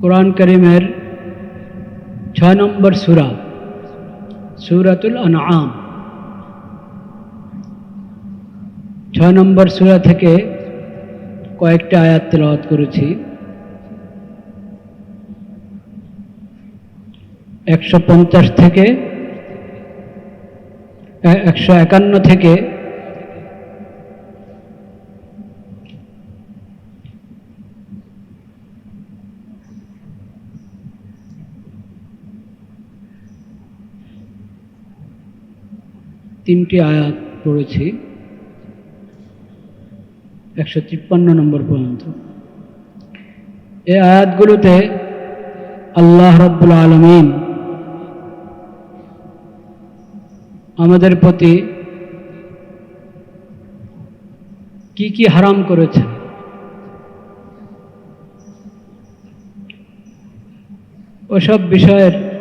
কোরআন করিমের ছয় নম্বর সুরা, সুরাতুল আনআম। ছয় নম্বর সুরা থেকে কয়েকটা আয়াত তেলাওয়াত করেছি। একশো পঞ্চাশ থেকে একশো একান্ন থেকে তিনটি আয়াত পড়েছি। একশো তিপ্পান্ন নম্বর পর্যন্ত। এই আয়াতগুলোতে আল্লাহ রব্বুল আলমিন আমাদের প্রতি কি কি হারাম করেছেন? ওসব বিষয়ের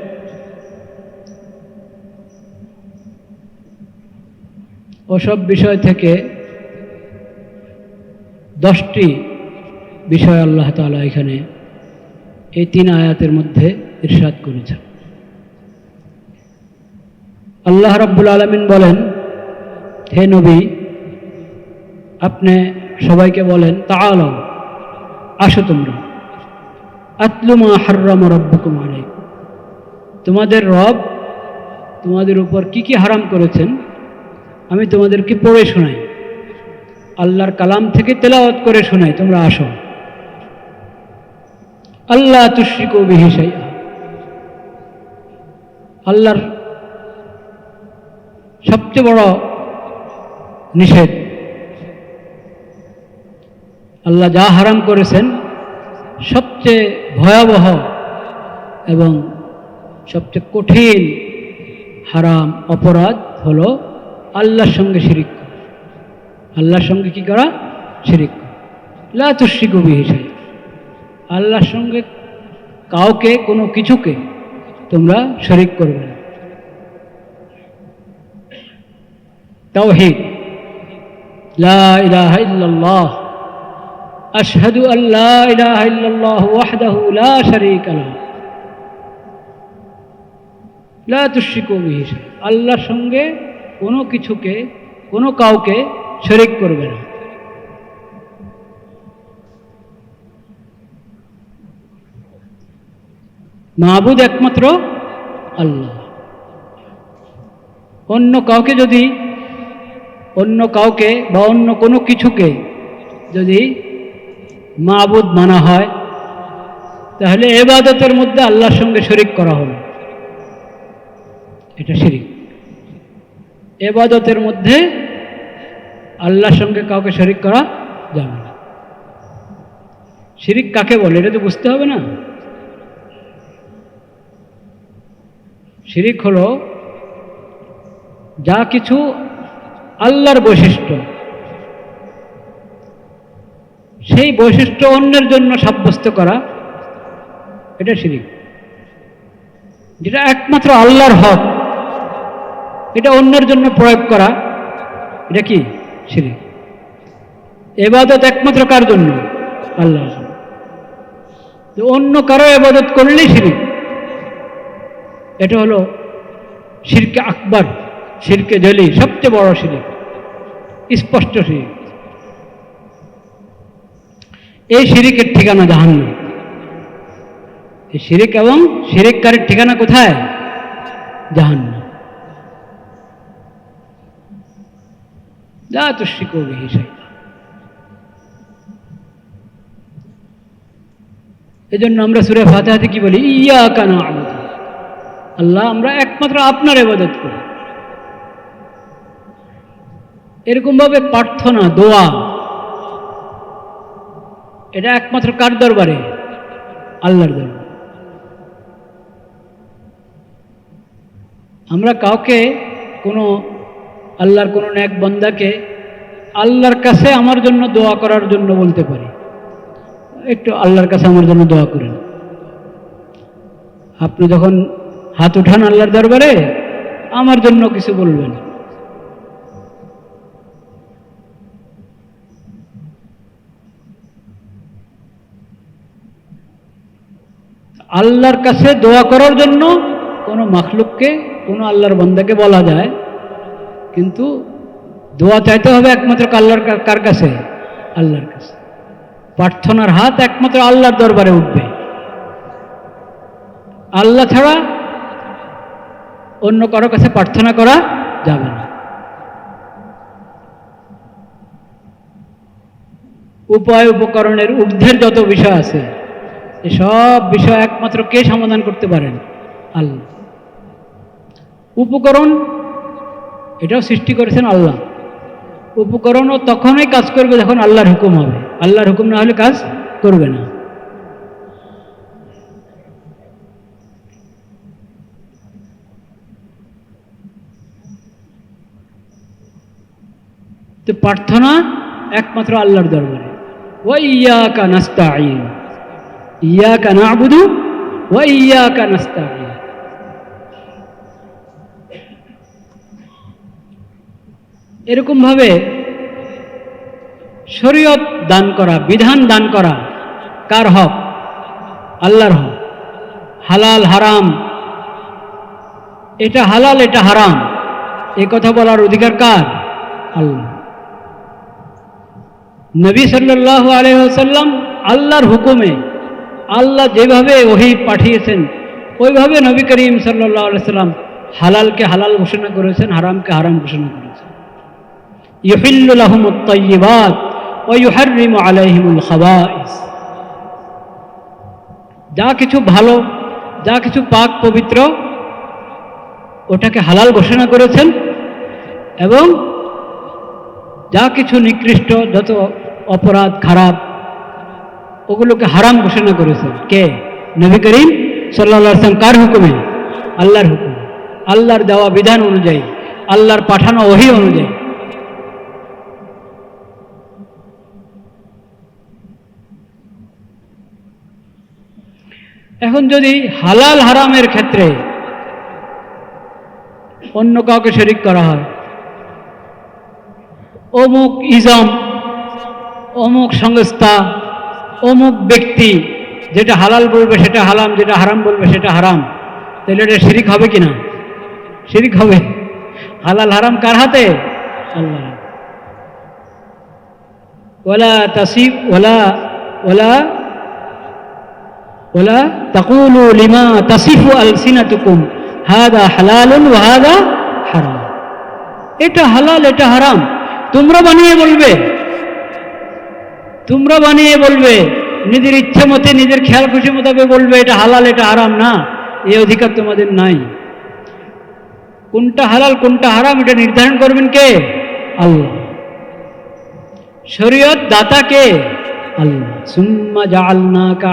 ওসব বিষয় থেকে দশটি বিষয় আল্লাহ তাআলা এখানে এই তিন আয়াতের মধ্যে ইরশাদ করেছেন। আল্লাহ রাব্বুল আলমিন বলেন, হে নবী, আপনি সবাইকে বলেন তাআলাও আসো তোমরা। আতলুমা হার্রাম রব্বুকুম আলাইকুম। তোমাদের রব তোমাদের উপর কি কি হারাম করেছেন আমি তোমাদেরকে পড়ে শোনাই। আল্লাহর কালাম থেকে তেলাওয়াত করে শোনাই, তোমরা আসো। আল্লাহ তুশ্রিকু বিহি শাইআ। আল্লাহর সবচেয়ে বড় নিষেধ, আল্লাহ যা হারাম করেছেন, সবচেয়ে ভয়াবহ এবং সবচেয়ে কঠিন হারাম অপরাধ হলো আল্লাহর সঙ্গে শিরিক আল্লাহর সঙ্গে কি করা? শিরিক। লা তুশ্রিকু বিহি আল্লাহর সঙ্গে কাউকে, কোনো কিছুকে তোমরা শরিক করবে না। তাওহীদ। লা আশহাদু ইল্লাল্লাহ ওয়াহদাহু লা শারীকা লাহু। লা তুশরিকু আল্লাহর সঙ্গে কোনো কিছুকে, কোনো কাউকে শরিক করবে না। মাহবুদ একমাত্র আল্লাহ। অন্য কাউকে যদি, অন্য কাউকে বা অন্য কোনো কিছুকে যদি মাহবুদ মানা হয়, তাহলে এবাদতের মধ্যে আল্লাহর সঙ্গে শরিক করা হলো এটা শিরিক। এবাদতের মধ্যে আল্লাহর সঙ্গে কাউকে শরিক করা যাবে না। শিরিক কাকে বলে এটা তো বুঝতে হবে না। শিরিক হলো যা কিছু আল্লাহর বৈশিষ্ট্য। সেই বৈশিষ্ট্য অন্যের জন্য সাব্যস্ত করা, এটা শিরিক। যেটা একমাত্র আল্লাহর হক। এটা অন্যের জন্য প্রয়োগ করা। এটা কি? শিরিক। এবাদত একমাত্র কার জন্য? তো অন্য কারও এবাদত করলেই শিরিক। এটা হলো শিরকে আকবর, শিরকে জলি সবচেয়ে বড় শিরিক, স্পষ্ট শিরিক। এই শিরিকের ঠিকানা জাহান্ন এই শিরিক এবং শিরিককারের ঠিকানা কোথায়? জাহান্ন যা তো শিখো বিহি এই জন্য আমরা সুরে ফাতেহাতে কি বলি? ইয়া কানা আবুদ আল্লাহ আমরা একমাত্র আপনার এবাদত করি। এরকমভাবে প্রার্থনা, দোয়া, এটা একমাত্র কার দরবারে? আল্লাহর দরবার। আমরা কাউকে কোনো আল্লাহর কোনো এক বন্দাকে আল্লাহর কাছে আমার জন্য দোয়া করার জন্য বলতে পারি। একটু আল্লাহর কাছে আমার জন্য দোয়া করেন। আপনি যখন হাত উঠান আল্লাহর দরবারে, আমার জন্য কিছু বলবেন। আল্লাহর কাছে দোয়া করার জন্য কোনো মাখলুককে, কোনো আল্লাহর বন্দাকে বলা যায় কিন্তু দোয়া চাইতে হবে একমাত্র আল্লাহর কার কাছে? আল্লাহর কাছে। প্রার্থনার হাত একমাত্র আল্লাহর দরবারে উঠবে। আল্লাহ ছাড়া অন্য কারও কাছে প্রার্থনা করা যাবে না। উপায় উপকরণের ঊর্ধ্বের যত বিষয় আছে এসব বিষয় একমাত্র কে সমাধান করতে পারেন? আল্লাহ। উপকরণ এটাও সৃষ্টি করেছেন আল্লাহ। উপকরণও তখনই কাজ করবে যখন আল্লাহর হুকুম হবে। আল্লাহর হুকুম না হলে কাজ করবে না। তো প্রার্থনা একমাত্র আল্লাহর দরবারে। ওয়াইয়াকা নাস্তাঈন। ইয়াকা নাবুদু ওয়াইয়াকা নাস্তাঈন। এরকমভাবে শরীয়ত দান করা, বিধান দান করা কার হক? আল্লাহর হক। হালাল, হারাম। এটা হালাল, এটা হারাম। এ কথা বলার অধিকার কার? আল্লাহ। নবী সাল্লাল্লাহু আলাইহি ওয়াসাল্লাম আল্লাহর হুকুমে আল্লাহ যেভাবে ওহি পাঠিয়েছেন, ওইভাবে নবী করিম সাল্লাল্লাহু আলাইহি সাল্লাম হালালকে হালাল ঘোষণা করেছেন, হারামকে হারাম ঘোষণা করেছেন। ইউহিল্লু লাহুমুত তাইয়্যিবাত ওয়া আলাইহিমুল যা কিছু ভালো, যা কিছু পাক পবিত্র, ওটাকে হালাল ঘোষণা করেছেন এবং যা কিছু নিকৃষ্ট, যত অপরাধ, খারাপ, ওগুলোকে হারাম ঘোষণা করেছেন। কে? নবী করিম সাল্লাহ আসলাম কার হুকুমে? আল্লাহর হুকুম। আল্লাহর দেওয়া বিধান অনুযায়ী, আল্লাহর পাঠানো ওহি অনুযায়ী। এখন যদি হালাল হারামের ক্ষেত্রে অন্য কাউকে শরিক করা হয়, অমুক ইজম, অমুক সংস্থা, অমুক ব্যক্তি যেটা হালাল বলবে সেটা হালাম, যেটা হারাম বলবে সেটা হারাম, তাহলে এটা শিরিক হবে কি না? শিরিক হবে। হালাল হারাম কার হাতে? আল্লাহ ওলা তাসিফ ওলা ওলা ওলা তাকুলু লিমা তাসিফু আলসিনাতুকুম হাদা হালালুন ওয়া হাদা হারাম এটা হালাল, এটা হারাম। তোমরা বানিয়ে বলবে। তোমরা বানিয়ে বলবে। নিজের ইচ্ছে মতে, নিজের খেয়াল খুশি মোতাবেক বলবে, এটা হালাল, এটা হারাম। না, এই অধিকার তোমাদের নাই। কোনটা হালাল, কোনটা হারাম, এটা নির্ধারণ করবেন কে? আল্লাহ। শরীয়ত দাতা কে?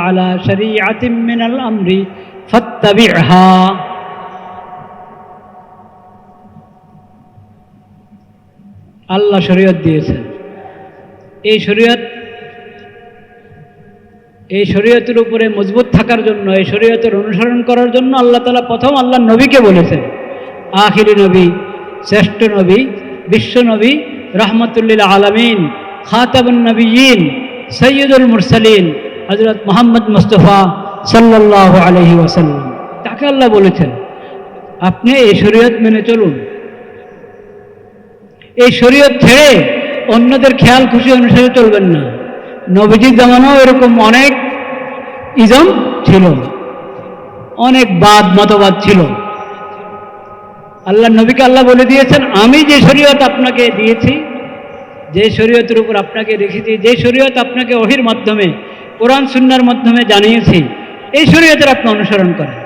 আলা শরীআতিম মিনাল আমরি ফাত্তাবি'হা। আল্লাহ শরীয়ত দিয়েছেন। এই শরীয়ত, এই শরীয়তের উপরে মজবুত থাকার জন্য, এই শরীয়তের অনুসরণ করার জন্য আল্লাহ তালা প্রথম আল্লাহ নবীকে বলেছেন। আখিরি নবী, শ্রেষ্ঠ নবী, বিশ্ব নবী রহমতুল্লিল আলমিন খাতাবুল নবীন সৈয়দুল মুরসালিন হজরত মোহাম্মদ মুস্তফা সাল্লাহ আলহি ওয়াসাল্লাম। তাকে আল্লাহ বলেছেন, আপনি এই শরীয়ত মেনে চলুন। এই শরীয়ত ছেড়ে অন্যদের খেয়াল খুশি অনুসারে চলবেন না। নবীজির জামানাও এরকম অনেক ইজম ছিল, অনেক বাদ মতবাদ ছিল। আল্লাহ নবীকে আল্লাহ বলে দিয়েছেন, আমি যে শরীয়ত আপনাকে দিয়েছি যে শরীয়তের উপর আপনাকে রেখেছি, যে শরীয়ত আপনাকে অহির মাধ্যমে, কোরআন, সুন্নার মাধ্যমে জানিয়েছি, এই শরীয়তের আপনি অনুসরণ করেন।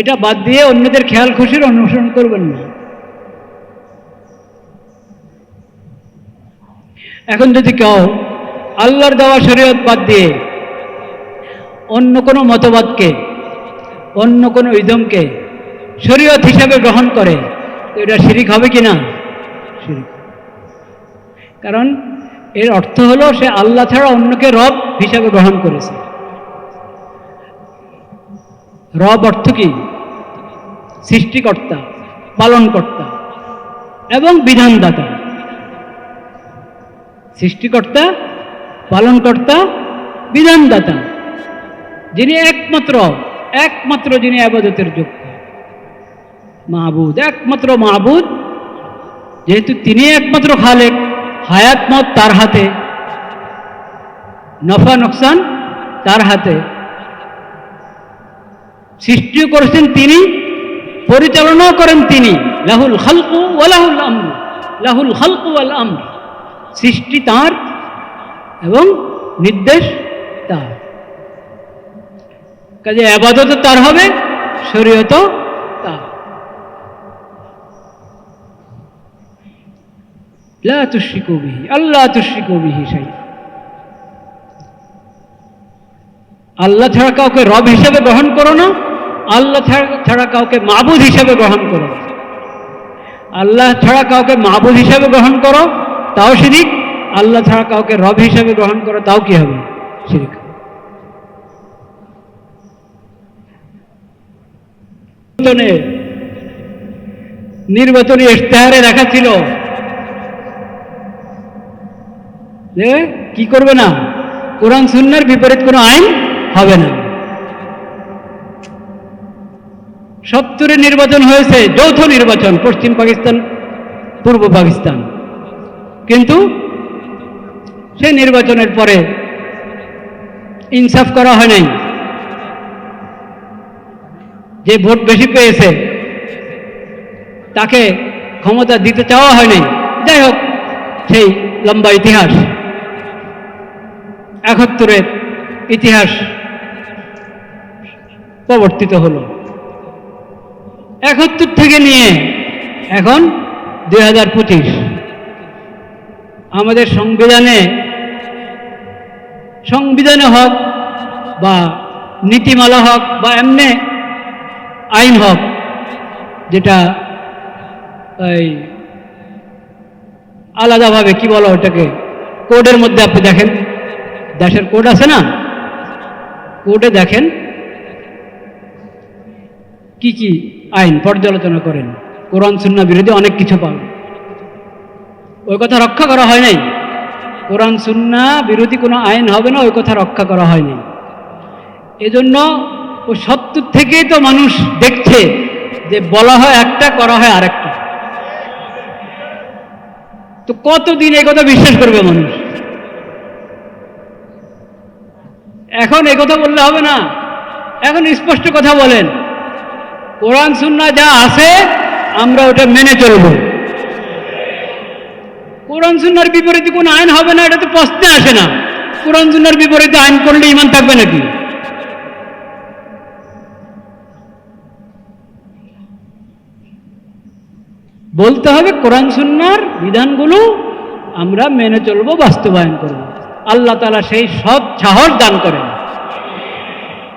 এটা বাদ দিয়ে অন্যদের খেয়াল খুশির অনুসরণ করবেন না। এখন যদি কেউ আল্লাহর দেওয়া শরীয়ত বাদ দিয়ে অন্য কোনো মতবাদকে, অন্য কোনো ইদমকে শরীয়ত হিসাবে গ্রহণ করে এটা শিরিক হবে কি না শিরিক। কারণ এর অর্থ হলো সে আল্লাহ ছাড়া অন্যকে রব হিসাবে গ্রহণ করেছে। রব অর্থ কি? সৃষ্টিকর্তা, পালনকর্তা এবং বিধানদাতা। সৃষ্টিকর্তা, পালনকর্তা, বিধানদাতা, যিনি একমাত্র একমাত্র যিনি আবাদতের যোগ্য। মাহবুদ, একমাত্র মাহবুদ, যেহেতু তিনি একমাত্র খালেক। হায়াত মত তার হাতে, নফা নোকসান তার হাতে। সৃষ্টিও করেছেন তিনি পরিচালনাও করেন তিনি। লাহুল খালকু ওয়ালাহুল আমর। লাহুল খালকু ওয়াল আমর। সৃষ্টি তাঁর এবং নির্দেশ তার। কাজে আবাদত তার হবে, শরীয়ত আল্লাহ আল্লাহ ছাড়া কাউকে রব হিসেবে গ্রহণ করো না, আল্লাহ ছাড়া কাউকে মাবুদ হিসেবে গ্রহণ করো আল্লাহ ছাড়া কাউকে মাবুদ হিসেবে গ্রহণ করো, তাও শিরিক। আল্লাহ ছাড়া কাউকে রব হিসেবে গ্রহণ করো, তাও কি হবে? শিরিক। নির্বাচনে ইশতেহারে লেখা ছিল যে কি করবে না? কোরআন, সুন্নার বিপরীত কোনো আইন হবে না। সত্তরে নির্বাচন হয়েছে, যৌথ নির্বাচন, পশ্চিম পাকিস্তান, পূর্ব পাকিস্তান। কিন্তু সেই নির্বাচনের পরে ইনসাফ করা হয় নাই। যে ভোট বেশি পেয়েছে, তাকে ক্ষমতা দিতে চাওয়া হয়নি যাই হোক, সেই লম্বা ইতিহাস। একাত্তরের ইতিহাস প্রবর্তিত হলো। একাত্তর থেকে নিয়ে এখন দুই হাজার পঁচিশ। আমাদের সংবিধানে সংবিধানে হক বা নীতিমালা হোক বা এমনি আইন হোক, যেটা এই আলাদাভাবে কি বলো ওটাকে, কোডের মধ্যে আপনি দেখেন। দেশের কোড আছে না? কোডে দেখেন। কি কি আইন পর্যালোচনা করেন? কোরআন সুন্না বিরোধী অনেক কিছু পাবেন। ওই কথা রক্ষা করা হয় নাই। কোরআন সুন্না বিরোধী কোনো আইন হবে না, ওই কথা রক্ষা করা হয়নি এজন্য ওই সত্তর থেকেই তো মানুষ দেখছে যে বলা হয় একটা, করা হয় আরেকটা। তো কতদিন এই কথা বিশ্বাস করবে মানুষ? এখন এই কথা বললে হবে না। এখন স্পষ্ট কথা বলেন। কোরআন সুন্না যা আছে, আমরা ওটা মেনে চলব। কোরআন সুন্নার বিপরীতে কোনো আইন হবে না, এটা তো প্রশ্নে আসে না। কোরআন সুন্নার বিপরীতে আইন করলে ইমান থাকবে নাকি? বলতে হবে কোরআন সুন্নার বিধানগুলো আমরা মেনে চলবো, বাস্তবায়ন করব। আল্লাহ তালা সেই সব সাহস দান করেন।